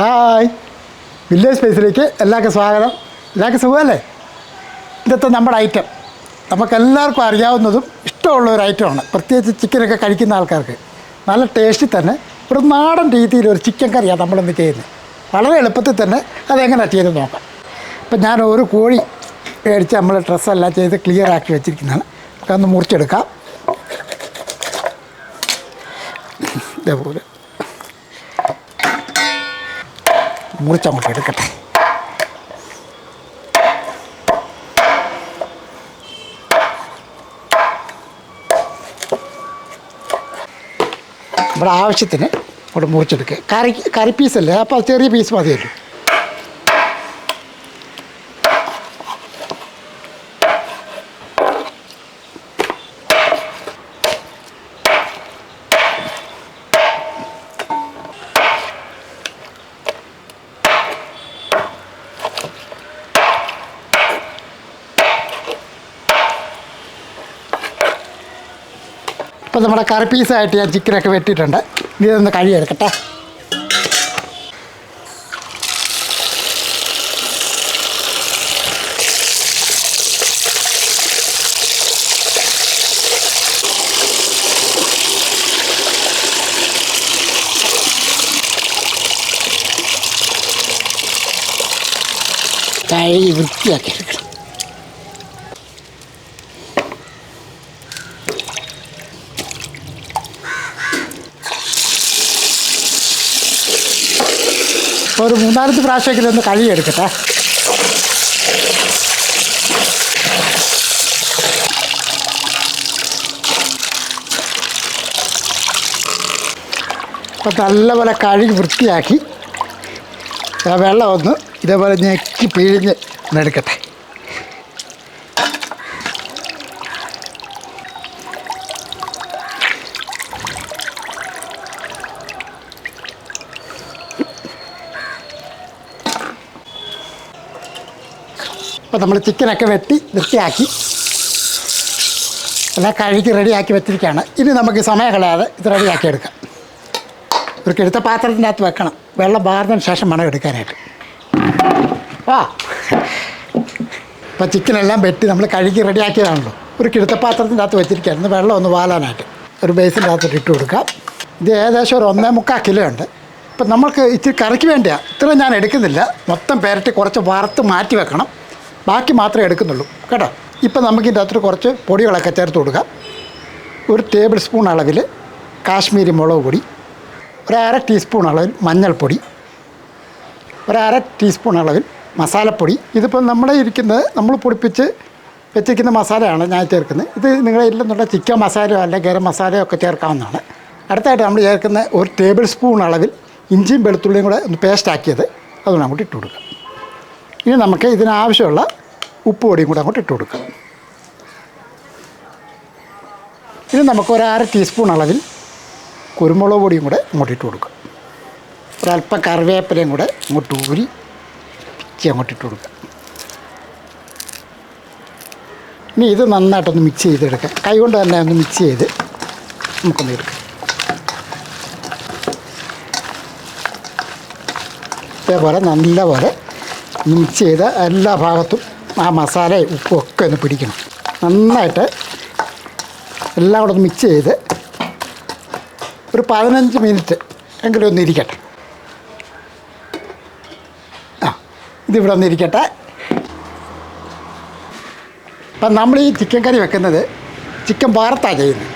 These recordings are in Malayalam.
ഹായ്. വില്ലേജ് സ്പേസിലേക്ക് എല്ലാവർക്കും സ്വാഗതം. എല്ലാവർക്കും സുഖമല്ലേ? ഇന്നത്തെ നമ്മുടെ ഐറ്റം നമുക്കെല്ലാവർക്കും അറിയാവുന്നതും ഇഷ്ടമുള്ള ഒരു ഐറ്റമാണ് പ്രത്യേകിച്ച് ചിക്കനൊക്കെ കഴിക്കുന്ന ആൾക്കാർക്ക്. നല്ല ടേസ്റ്റിൽ തന്നെ. ഒരു നാടൻ രീതിയിൽ ഒരു ചിക്കൻ കറിയാണ് നമ്മളിന്ന് ചെയ്യുന്നത്. വളരെ എളുപ്പത്തിൽ തന്നെ അതെങ്ങനെയാണ് ചെയ്ത് നോക്കാം. ഇപ്പം ഞാൻ ഒരു കോഴി മേടിച്ച് നമ്മൾ ഡ്രസ്സെല്ലാം ചെയ്ത് ക്ലിയർ ആക്കി വെച്ചിരിക്കുന്നതാണ്. നമുക്കൊന്ന് മുറിച്ചെടുക്കാം. ഇതേപോലെ. മുറിച്ചങ്ങോട്ട് എടുക്കട്ടെ. നമ്മുടെ ആവശ്യത്തിന് ഇവിടെ മുറിച്ചെടുക്കുക. കറി കറി പീസല്ലേ അപ്പോൾ ചെറിയ പീസ് മതിയല്ലോ. ഇപ്പം നമ്മുടെ കറി പീസായിട്ട് ഞാൻ ചിക്കനൊക്കെ വെട്ടിയിട്ടുണ്ട്. ഇതൊന്ന് കഴിയെടുക്കട്ടെ കഴുകി വൃത്തിയാക്കി എടുക്കണം ഒരു മൂന്നാലഞ്ച് പ്രാവശ്യമെങ്കിലും ഒന്ന് കഴുകിയെടുക്കട്ടെ. അപ്പം നല്ലപോലെ കഴുകി വൃത്തിയാക്കി. ആ വെള്ളം ഒന്ന് ഇതേപോലെ ഞെക്കി പിഴിഞ്ഞ് ഒന്ന് എടുക്കട്ടെ അപ്പോൾ നമ്മൾ ചിക്കനൊക്കെ വെട്ടി വൃത്തിയാക്കി. എല്ലാം കഴുകി റെഡിയാക്കി വെച്ചിരിക്കുകയാണ്. ഇനി നമുക്ക് സമയം കളയാതെ ഇത് റെഡിയാക്കി എടുക്കാം. ഒരു എടുത്ത പാത്രത്തിന്റെ അകത്ത് വെക്കണം. വെള്ളം വാർന്നതിന് ശേഷം മണം എടുക്കാനായിട്ട്. ആ. ഇപ്പോൾ ചിക്കനെല്ലാം വെട്ടി നമ്മൾ കഴുകി റെഡിയാക്കിയതാണല്ലോ. ഒരു കിഴുത്ത പാത്രത്തിന്റെ അകത്ത് വെച്ചിരിക്കുകയാണ്. ഇന്ന് വെള്ളം ഒന്ന് വാലാനായിട്ട്. ഒരു ബേസിന്റെ അകത്തോട്ട് ഇട്ട് കൊടുക്കാം. ഇത് ഏകദേശം ഒരു ഒന്നേ മുക്കാൽ കിലോ ഉണ്ട്. ഇപ്പം നമ്മൾക്ക് ഇച്ചിരി കറിക്ക് വേണ്ടിയാണ് ഇത്ര ഞാൻ എടുക്കുന്നില്ല. മൊത്തം പേരട്ടി കുറച്ച് വറുത്ത് മാറ്റി വെക്കണം. ബാക്കി മാത്രമേ എടുക്കുന്നുള്ളൂ. കേട്ടോ? ഇപ്പം നമുക്ക് അകത്തോട്ട് കുറച്ച് പൊടികളൊക്കെ ചേർത്ത് കൊടുക്കാം. ഒരു ടേബിൾ സ്പൂൺ അളവിൽ കാശ്മീരി മുളക് പൊടി ഒരു അര ടീസ്പൂൺ അളവിൽ മഞ്ഞൾപ്പൊടി ഒരു അര ടീസ്പൂൺ അളവിൽ മസാലപ്പൊടി. ഇതിപ്പോൾ നമ്മളെ ഇരിക്കുന്നത് നമ്മൾ പൊടിപ്പിച്ച് വെച്ചിരിക്കുന്ന മസാലയാണ് ഞാൻ ചേർക്കുന്നത്. ഇത് നിങ്ങളുടെ ഇല്ലെന്നുള്ള ചിക്കൻ മസാലയോ അല്ല ഗരം മസാലയോ ഒക്കെ ചേർക്കാവുന്നതാണ്. അടുത്തായിട്ട് നമ്മൾ ചേർക്കുന്ന ഒരു ടേബിൾ സ്പൂൺ അളവിൽ ഇഞ്ചിയും വെളുത്തുള്ളിയും കൂടെ ഒന്ന് പേസ്റ്റാക്കിയത് അതുകൊണ്ട് അങ്ങോട്ട് ഇട്ട് കൊടുക്കാം. ഇനി നമുക്ക് ഇതിനാവശ്യമുള്ള ഉപ്പ് പൊടിയും കൂടെ അങ്ങോട്ട് ഇട്ട് കൊടുക്കാം. ഇനി നമുക്ക് ഒരു അര ടീസ്പൂൺ അളവിൽ കുരുമുളക് പൊടിയും കൂടെ അങ്ങോട്ട് ഇട്ട് കൊടുക്കുക ഒരല്പം കറിവേപ്പിലയും കൂടെ അങ്ങോട്ട് ഊരി പിച്ചി അങ്ങോട്ട് ഇട്ട് കൊടുക്കുക ഇനി ഇത് നന്നായിട്ടൊന്ന് മിക്സ് ചെയ്തെടുക്കാം. കൈകൊണ്ട് തന്നെ ഒന്ന് മിക്സ് ചെയ്ത് നമുക്കൊന്ന് എടുക്കാം. ഇതേപോലെ നല്ലപോലെ മിക്സ് ചെയ്ത് എല്ലാ ഭാഗത്തും ആ മസാലയും ഉപ്പും ഒക്കെ ഒന്ന് പിടിക്കണം. നന്നായിട്ട് എല്ലാം കൂടെ ഒന്ന് മിക്സ് ചെയ്ത് ഒരു പതിനഞ്ച് മിനിറ്റ് എങ്കിലും ഒന്ന് ഇരിക്കട്ടെ. ആ ഇതിവിടെ ഒന്ന് ഇരിക്കട്ടെ. അപ്പം നമ്മൾ ഈ ചിക്കൻ കറി വെക്കുന്നത് ചിക്കൻ വാർത്താണ് ചെയ്യുന്നത്.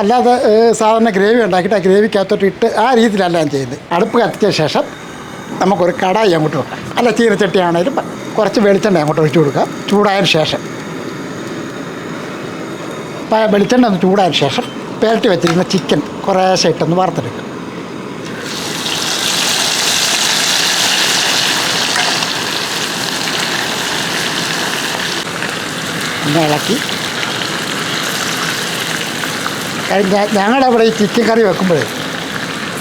അല്ലാതെ സാധാരണ ഗ്രേവി ഉണ്ടാക്കിയിട്ട് ആ ഗ്രേവിക്കകത്തോട്ട് ഇട്ട് ആ രീതിയിലല്ല ഞാൻ ചെയ്യുന്നത്. അടുപ്പ് കത്തിച്ച ശേഷം നമുക്കൊരു കടായി അങ്ങോട്ട് വെക്കാം. അല്ല ചീനച്ചട്ടിയാണേലും കുറച്ച് വെളിച്ചെണ്ണ അങ്ങോട്ട് ഒഴിച്ചു കൊടുക്കുക. ചൂടായതിന് ശേഷം. വെളിച്ചെണ്ണ ഒന്ന് ചൂടായതിന് ശേഷം പേരട്ടി വെച്ചിരുന്ന ചിക്കൻ കുറേശ്ശെ ഇട്ടൊന്ന് വറുത്തെടുക്കുക. ഒന്ന് ഇളക്കി. ഞങ്ങളിവിടെ ഈ ചിക്കൻ കറി വെക്കുമ്പോഴേ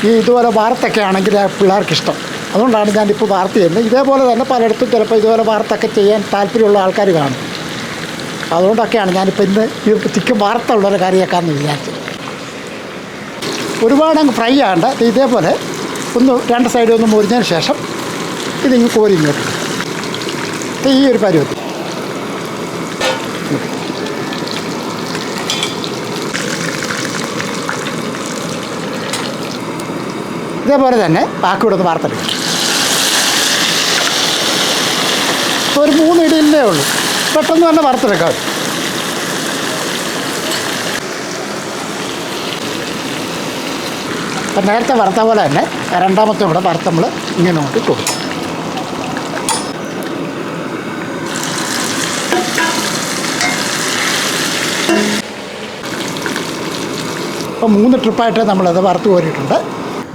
ഈ ഇതുപോലെ വാർത്തൊക്കെ ആണെങ്കിൽ പിള്ളേർക്ക് ഇഷ്ടം അതുകൊണ്ടാണ് ഞാനിപ്പോൾ വാർത്ത ചെയ്യുന്നത് ഇതേപോലെ തന്നെ പലയിടത്തും ചിലപ്പോൾ ഇതുപോലെ വാർത്തൊക്കെ ചെയ്യാൻ താല്പര്യമുള്ള ആൾക്കാർ കാണും. അതുകൊണ്ടൊക്കെയാണ് ഞാനിപ്പോൾ ഇന്ന് ഈ ചിക്കും വാർത്ത ഉള്ളൊരു കാര്യമാക്കാമെന്ന് വിചാരിച്ചത്. ഒരുപാട് അങ്ങ് ഫ്രൈ ആകണ്ട. ഇതേപോലെ ഒന്ന് രണ്ട് ഒന്ന് മുറിഞ്ഞതിന് ശേഷം ഇതിങ്ങ് കോരി ഇങ്ങോട്ട്. ഈ ഒരു പരുവത്തിൽ. ഇതേപോലെ തന്നെ ബാക്കി നിന്ന് വാർത്തെടുക്കും. ഒരു മൂന്ന് ഇടിയിലേ ഉള്ളൂ. പെട്ടെന്ന് തന്നെ വറുത്തെടുക്കാം. അത്. അപ്പം നേരത്തെ വറുത്ത പോലെ തന്നെ രണ്ടാമത്തെ ഇവിടെ വറുത്ത് നമ്മൾ ഇങ്ങനെ നോക്കി കൊടുക്കും. അപ്പോൾ മൂന്ന് ട്രിപ്പായിട്ട് നമ്മളത് വറുത്ത് കോരിയിട്ടുണ്ട്.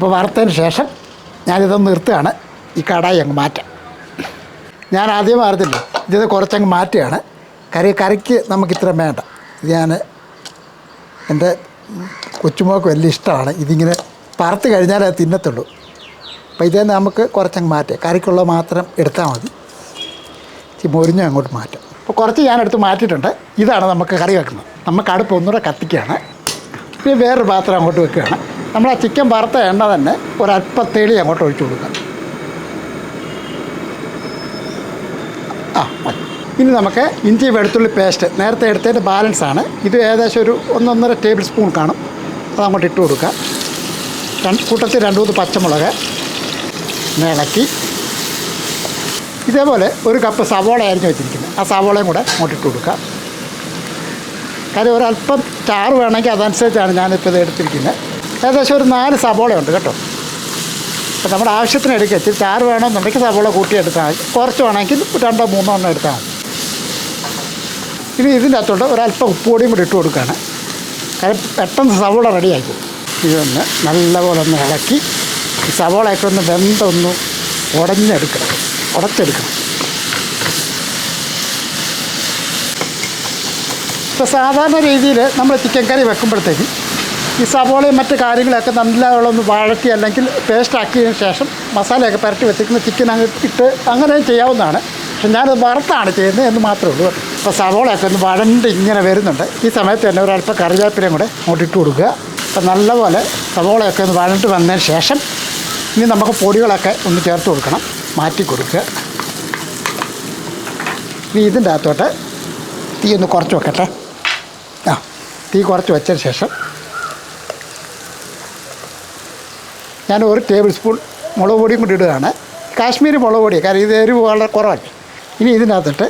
അപ്പോൾ വറുത്തതിന് ശേഷം ഞാനിതൊന്ന് നിർത്തുകയാണ്. ഈ കടായി അങ്ങ് മാറ്റാം. ഞാൻ ആദ്യം വറുത്തില്ല ഇത് കുറച്ചങ്ങ് മാറ്റുകയാണ്. കറി കറിക്ക് നമുക്ക് ഇത്ര വേണ്ട. ഇത് ഞാൻ എന്റെ കൊച്ചുമോക്ക് വലിയ ഇഷ്ടമാണ്. ഇതിങ്ങനെ പറത്ത് കഴിഞ്ഞാലേ അത് തിന്നത്തുള്ളൂ. അപ്പോൾ ഇതേ നമുക്ക് കുറച്ചങ്ങ് മാറ്റാം. കറിക്കുള്ള മാത്രം എടുത്താൽ മതി. മൊരിഞ്ഞ് അങ്ങോട്ട് മാറ്റാം. അപ്പോൾ കുറച്ച് ഞാനെടുത്ത് മാറ്റിയിട്ടുണ്ട്. ഇതാണ് നമുക്ക് കറി വെക്കുന്നത്. നമുക്ക് അടുപ്പ് ഒന്നുകൂടെ കത്തിക്കുകയാണ്. പിന്നെ വേറൊരു പാത്രം അങ്ങോട്ട് വെക്കുകയാണ്. നമ്മൾ ആ ചിക്കൻ വറുത്ത എണ്ണ തന്നെ ഒരല്പം തേളി അങ്ങോട്ട് ഒഴിച്ചു കൊടുക്കാം. ആ ഇനി നമുക്ക് ഇഞ്ചി വെളുത്തുള്ളി പേസ്റ്റ് നേരത്തെ എടുത്തതിന്റെ ബാലൻസ് ആണ്. ഇത് ഏകദേശം ഒരു ഒന്നൊന്നര ടേബിൾ സ്പൂൺ കാണും. അത് അങ്ങോട്ട് ഇട്ട് കൊടുക്കുക. രണ്ട് കൂട്ടത്തിൽ രണ്ട് മൂന്ന് പച്ചമുളക് ഇളക്കി. ഇതേപോലെ ഒരു കപ്പ് സവോള അരിഞ്ഞ് വെച്ചിരിക്കുന്നത് ആ സവോളയും കൂടെ അങ്ങോട്ട് ഇട്ട് കൊടുക്കുക. കാര്യം ഒരല്പം ചാറ് വേണമെങ്കിൽ അതനുസരിച്ചാണ് ഞാനിപ്പോൾ ഇത് എടുത്തിരിക്കുന്നത്. ഏകദേശം ഒരു നാല് സവോളയുണ്ട് കേട്ടോ. അപ്പോൾ നമ്മുടെ ആവശ്യത്തിന് എടുക്കുക ഇച്ചിരി ചാറ് വേണമെന്നുണ്ടെങ്കിൽ സബോള കൂട്ടി എടുത്താൽ മതി. കുറച്ച് വേണമെങ്കിൽ രണ്ടോ മൂന്നോ എണ്ണം എടുത്താൽ മതി. ഇനി ഇതിന്റെ അകത്തോട്ട് ഒരല്പം ഉപ്പുപൊടിയും കൂടി ഇട്ട് കൊടുക്കുകയാണ് കാര്യം പെട്ടെന്ന് സവോള റെഡിയാക്കും. ഇതൊന്ന് നല്ലപോലെ ഒന്ന് ഇളക്കി. സവോളയൊക്കെ ഒന്ന് വെന്തൊന്ന് ഉടഞ്ഞെടുക്കണം. ഉടച്ചെടുക്കണം. ഇപ്പോൾ സാധാരണ രീതിയിൽ നമ്മൾ ചിക്കൻ കറി വെക്കുമ്പോഴത്തേക്കും ഈ സവോളയും മറ്റ് കാര്യങ്ങളൊക്കെ നല്ലവണ്ണം വഴറ്റി അല്ലെങ്കിൽ പേസ്റ്റ് ആക്കിയതിന് ശേഷം മസാലയൊക്കെ പുരട്ടി വെച്ചിരിക്കുന്ന ചിക്കൻ അങ്ങ് ഇട്ട് അങ്ങനെയും ചെയ്യാവുന്നതാണ്. പക്ഷെ ഞാനത് വറുത്താണ് ചെയ്യുന്നത് എന്ന് മാത്രമേ ഉള്ളൂ അപ്പോൾ സവോളയൊക്കെ ഒന്ന് വഴണ്ട് ഇങ്ങനെ വരുന്നുണ്ട്. ഈ സമയത്ത് തന്നെ ഒരല്പം കറിവേപ്പിലയും കൂടെ അങ്ങോട്ട് ഇട്ട് കൊടുക്കുക. അപ്പോൾ നല്ലപോലെ സവോളയൊക്കെ ഒന്ന് വഴണ്ട് വന്നതിന് ശേഷം ഇനി നമുക്ക് പൊടികളൊക്കെ ഒന്ന് ചേർത്ത് കൊടുക്കണം. മാറ്റി കൊടുക്കുക. ഇനി ഇതിന്റെ അകത്തോട്ട് തീ ഒന്ന് കുറച്ച് വെക്കട്ടെ. ആ തീ കുറച്ച് വെച്ചതിന് ശേഷം ഞാൻ ഒരു ടേബിൾ സ്പൂൺ മുളക് പൊടിയും കൂടി ഇടുകയാണ്. കാശ്മീരി മുളക് പൊടി കാരണം ഇത് എരിവ് വളരെ കുറവല്ലേ ഇനി ഇതിനകത്തിട്ട്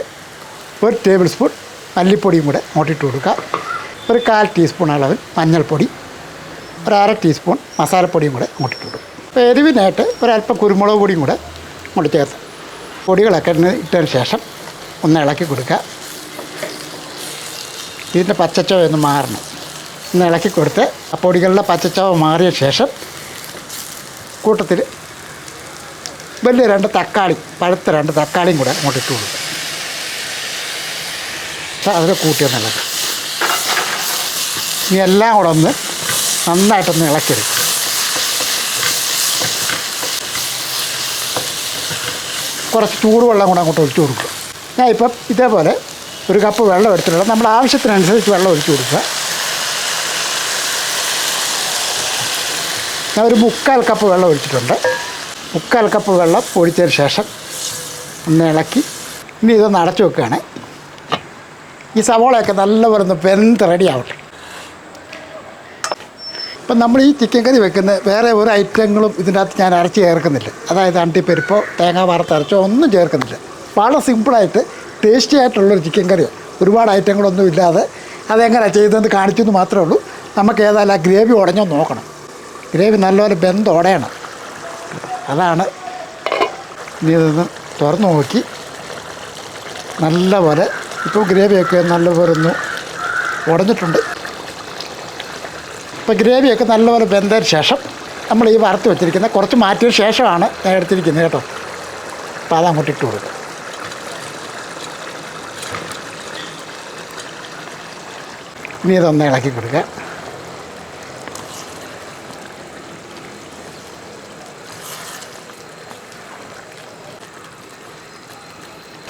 ഒരു ടേബിൾ സ്പൂൺ മല്ലിപ്പൊടിയും കൂടെ അങ്ങോട്ടിട്ട് കൊടുക്കുക ഒരു കാൽ ടീസ്പൂൺ അളവിൽ മഞ്ഞൾപ്പൊടി ഒരു അര ടീസ്പൂൺ മസാലപ്പൊടിയും കൂടെ അങ്ങോട്ടിട്ട് കൊടുക്കും. അപ്പോൾ എരിവിനായിട്ട് ഒരല്പം കുരുമുളക് പൊടിയും കൂടെ അങ്ങോട്ട് ചേർത്ത്. പൊടികളൊക്കെ ഇട്ടതിന് ശേഷം ഒന്ന് ഇളക്കി കൊടുക്കുക. ഇതിന്റെ പച്ചച്ചവ ഒന്ന് മാറണം. ഒന്ന് ഇളക്കി കൊടുത്ത് ആ പൊടികളുടെ പച്ചച്ചവ മാറിയ ശേഷം കൂട്ടത്തിൽ വലിയ രണ്ട് തക്കാളി പഴുത്ത രണ്ട് തക്കാളിയും കൂടെ അങ്ങോട്ട് ഇട്ട് കൊടുക്കുക അതിനെ അതിൽ നല്ലത്. ഇനി എല്ലാം കൂടെ ഒന്ന് നന്നായിട്ടൊന്ന് ഇളക്കിയെടുക്കും. കുറച്ച് ചൂടുവെള്ളം കൂടെ അങ്ങോട്ട് ഒഴിച്ചു കൊടുക്കുക. ഞാൻ ഇപ്പം ഇതേപോലെ ഒരു കപ്പ് വെള്ളം എടുത്തിട്ടുള്ള നമ്മുടെ ആവശ്യത്തിനനുസരിച്ച് വെള്ളം ഒഴിച്ചു കൊടുക്കുക. ഞാൻ ഒരു മുക്കാൽ കപ്പ് വെള്ളം ഒഴിച്ചിട്ടുണ്ട്. മുക്കാൽ കപ്പ് വെള്ളം ഒഴിച്ചതിന് ശേഷം ഒന്ന് ഇളക്കി. ഇനി ഇതൊന്ന് അടച്ചു വെക്കുകയാണ്. ഈ സവോളയൊക്കെ നല്ലപോലെ ഒന്ന് വെന്ത് റെഡി ആവട്ടെ. ഇപ്പം നമ്മൾ ഈ ചിക്കൻ കറി വെക്കുന്ന വേറെ ഒരു ഐറ്റങ്ങളും ഇതിന്റെ അകത്ത് ഞാൻ അരച്ച് ചേർക്കുന്നില്ല. അതായത് അണ്ടിപ്പരിപ്പോ തേങ്ങ വറുത്തരച്ചോ ഒന്നും ചേർക്കുന്നില്ല. വളരെ സിമ്പിളായിട്ട് ടേസ്റ്റി ആയിട്ടുള്ളൊരു ചിക്കൻ കറിയോ. ഒരുപാട് ഐറ്റങ്ങളൊന്നും ഇല്ലാതെ അതെങ്ങനെയാണ് ചെയ്തതെന്ന് കാണിച്ചെന്ന് മാത്രമേ ഉള്ളൂ. നമുക്ക് ഏതായാലും ആ ഗ്രേവി ഉടഞ്ഞോ നോക്കണം. ഗ്രേവി നല്ലപോലെ ബന്ധം ഉടയണം അതാണ് ഇനി ഇതൊന്ന് തുറന്നു നോക്കി. നല്ലപോലെ ഇപ്പോൾ ഗ്രേവിയൊക്കെ നല്ലപോലെ ഒന്ന് ഉടഞ്ഞിട്ടുണ്ട്. ഇപ്പോൾ ഗ്രേവിയൊക്കെ നല്ലപോലെ വെന്തതിന് ശേഷം നമ്മൾ ഈ വറുത്ത് വെച്ചിരിക്കുന്ന കുറച്ച് മാറ്റിയ ശേഷമാണ് ഞാൻ എടുത്തിരിക്കുന്നത് കേട്ടോ. അപ്പോൾ അതങ്ങോട്ട് ഇട്ട് കൊടുക്കും. ഇനി ഇതൊന്ന് ഇളക്കി കൊടുക്കുക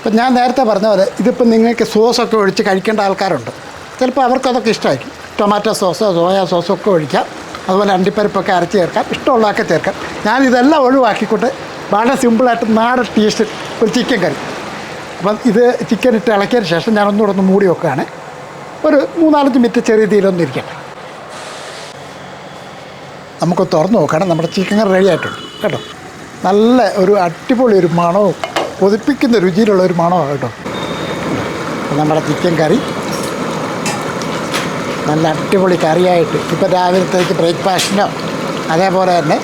ഇപ്പം ഞാൻ നേരത്തെ പറഞ്ഞ പോലെ ഇതിപ്പം നിങ്ങൾക്ക് സോസൊക്കെ ഒഴിച്ച് കഴിക്കേണ്ട ആൾക്കാരുണ്ട്. ചിലപ്പോൾ അവർക്കതൊക്കെ ഇഷ്ടമായിരിക്കും. ടൊമാറ്റോ സോസോ സോയാ സോസോ ഒക്കെ ഒഴിക്കാം. അതുപോലെ അണ്ടിപ്പരിപ്പൊക്കെ അരച്ച് ചേർക്കാം. ഇഷ്ടമുള്ളതൊക്കെ ചേർക്കാം. ഞാൻ ഞാനിതെല്ലാം ഒഴിവാക്കിക്കൊണ്ട് വളരെ സിമ്പിളായിട്ട് നാടൻ ടേസ്റ്റ് ഒരു ചിക്കൻ കറി. അപ്പം ഇത് ചിക്കൻ ഇട്ട് ഇളക്കിയതിന് ശേഷം ഞാൻ ഒന്നുകൂടെ ഒന്ന് മൂടി വെക്കുകയാണ്. ഒരു മൂന്നാലഞ്ച് മിനിറ്റ് ചെറിയ തീയിലൊന്നും ഇരിക്കട്ടെ. നമുക്ക് തുറന്ന് നോക്കണം. നമ്മുടെ ചിക്കൻ കറി റെഡി ആയിട്ടുണ്ട്. കേട്ടോ? നല്ല ഒരു അടിപൊളി ഒരു മണവും കൊതിപ്പിക്കുന്ന രുചിയിലുള്ള ഒരു മണമാണ് കേട്ടോ. നമ്മുടെ ചിക്കൻ കറി നല്ല അടിപൊളി കറിയായിട്ട്. ഇപ്പോൾ രാവിലത്തേക്ക് ബ്രേക്ക്ഫാസ്റ്റിനോ അതേപോലെ തന്നെ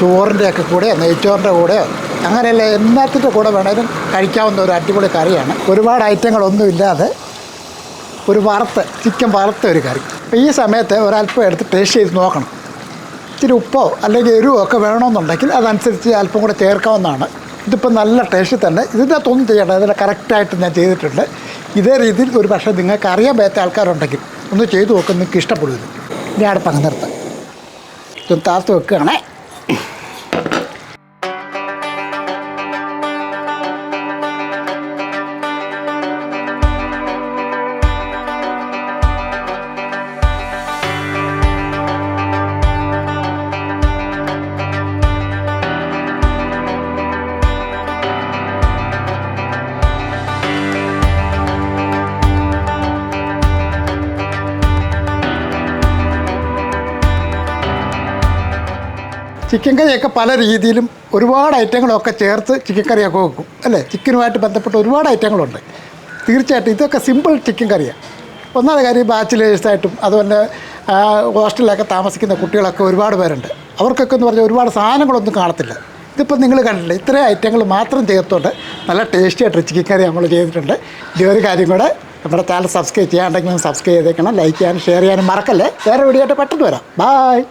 ചോറിന്റെയൊക്കെ കൂടെയോ നെയ്ച്ചോറിന്റെ കൂടെയോ അങ്ങനെയല്ല എല്ലാത്തിന്റെ കൂടെ വേണേലും കഴിക്കാവുന്ന ഒരു അടിപൊളി കറിയാണ്. ഒരുപാട് ഐറ്റങ്ങളൊന്നും ഇല്ലാതെ ഒരു വറുത്ത് ചിക്കൻ വറുത്ത ഒരു കറി. അപ്പോൾ ഈ സമയത്ത് ഒരല്പം എടുത്ത് ടേസ്റ്റ് ചെയ്ത് നോക്കണം. ഇച്ചിരി ഉപ്പോ അല്ലെങ്കിൽ എരിവോ ഒക്കെ വേണമെന്നുണ്ടെങ്കിൽ അതനുസരിച്ച് അല്പം കൂടെ ചേർക്കാവുന്നതാണ്. ഇതിപ്പോൾ നല്ല ടേസ്റ്റ് തന്നെ. ഇതിന്റെ അകത്തൊന്നും ചെയ്യേണ്ട. ഇതിനെ കറക്റ്റായിട്ട് ഞാൻ ചെയ്തിട്ടുണ്ട്. ഇതേ രീതിയിൽ ഒരു പക്ഷേ നിങ്ങൾക്ക് അറിയാൻ പറ്റാത്ത ആൾക്കാരുണ്ടെങ്കിൽ ഒന്ന് ചെയ്തു നോക്കും. നിങ്ങൾക്ക് ഇഷ്ടപ്പെടും ഇനി അടുപ്പങ്ങ് നിർത്താം. ഇത് താർത്ത് വെക്കുകയാണേ. ചിക്കൻ കറിയൊക്കെ പല രീതിയിലും ഒരുപാട് ഐറ്റങ്ങളൊക്കെ ചേർത്ത് ചിക്കൻ കറിയൊക്കെ വെക്കും അല്ലേ? ചിക്കനുമായിട്ട് ബന്ധപ്പെട്ട ഒരുപാട് ഐറ്റങ്ങളുണ്ട്. തീർച്ചയായിട്ടും ഇതൊക്കെ സിമ്പിൾ ചിക്കൻ കറിയാണ് ഒന്നാമത്തെ കാര്യം ബാച്ചിലേഴ്സായിട്ടും അതുപോലെ ഹോസ്റ്റലിലൊക്കെ താമസിക്കുന്ന കുട്ടികളൊക്കെ ഒരുപാട് പേരുണ്ട്. അവർക്കൊക്കെ എന്ന് പറഞ്ഞാൽ ഒരുപാട് സാധനങ്ങളൊന്നും കാണത്തില്ല. ഇതിപ്പോൾ നിങ്ങൾ കണ്ടില്ല ഇത്രയും ഐറ്റങ്ങൾ മാത്രം ചേർത്തുകൊണ്ട് നല്ല ടേസ്റ്റി ആയിട്ട് ചിക്കൻ കറി നമ്മൾ ചെയ്തിട്ടുണ്ട്. ഈ ഒരു കാര്യം കൂടെ നമ്മുടെ ചാനൽ സബ്സ്ക്രൈബ് ചെയ്യാണ്ടെങ്കിൽ സബ്സ്ക്രൈബ് ചെയ്തേക്കണം ലൈക്ക് ചെയ്യാനും ഷെയർ ചെയ്യാനും മറക്കല്ലേ? വേറെ വീഡിയോ ആയിട്ട് പെട്ടെന്ന് വരാം. ബായ്